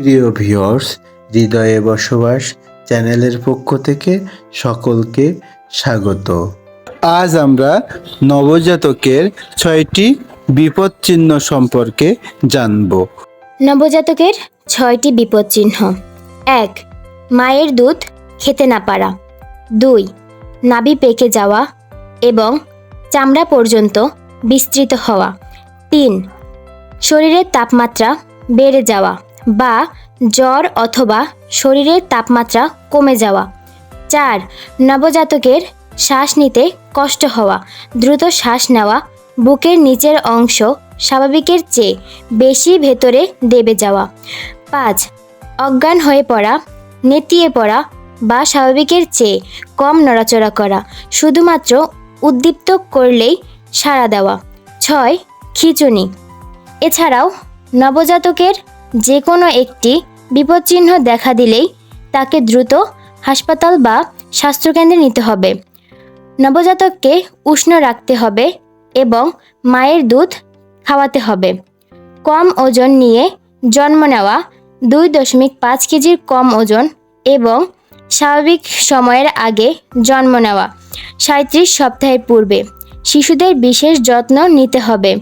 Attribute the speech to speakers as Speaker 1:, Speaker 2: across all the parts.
Speaker 1: প্রিয় ভিউয়ার্স, হৃদয়ে বসবাস চ্যানেলের পক্ষ থেকে সকলকে স্বাগত। আজ আমরা নবজাতকের ছয়টি বিপদ চিহ্ন সম্পর্কে জানব।
Speaker 2: নবজাতকের ছয়টি বিপদ চিহ্ন এক, মায়ের দুধ খেতে না পারা। দুই, নাভি পেকে যাওয়া এবং চামড়া পর্যন্ত বিস্তৃত হওয়া। তিন, শরীরের তাপমাত্রা বেড়ে যাওয়া। বা জ্বর অথবা শরীরের তাপমাত্রা কমে যাওয়া। চার, নবজাতকের শ্বাস নিতে কষ্ট হওয়া। দ্রুত শ্বাস নেওয়া বুকের নিচের অংশ স্বাভাবিকের চেয়ে বেশি ভেতরে দেবে যাওয়া। পাঁচ, অজ্ঞান হয়ে পড়া, নেতিয়ে পড়া বা স্বাভাবিকের চেয়ে কম নড়াচড়া করা। শুধুমাত্র উদ্দীপ্ত করলেই সাড়া দেওয়া। ছয়, খিচুনি। এছাড়াও নবজাতকের যে কোনো একটি বিপদচিহ্ন দেখা দিলেই তাকে দ্রুত হাসপাতাল বা স্বাস্থ্যকেন্দ্রে নিতে হবে। নবজাতককে উষ্ণ রাখতে হবে এবং মায়ের দুধ খাওয়াতে হবে। কম ওজন নিয়ে জন্ম নেওয়া দুই দশমিক পাঁচ কেজির কম ওজন এবং স্বাভাবিক সময়ের আগে জন্ম নেওয়া সাঁত্রিশ সপ্তাহের পূর্বে শিশুদের বিশেষ যত্ন নিতে হবে।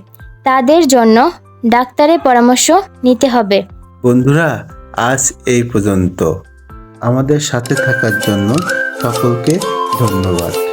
Speaker 2: তাদের জন্য ডাক্তারের পরামর্শ নিতে হবে।
Speaker 1: বন্ধুরা আজ এই পর্যন্ত। আমাদের সাথে থাকার জন্য সকলকে ধন্যবাদ।